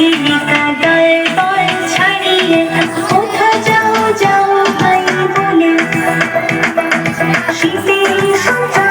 She's the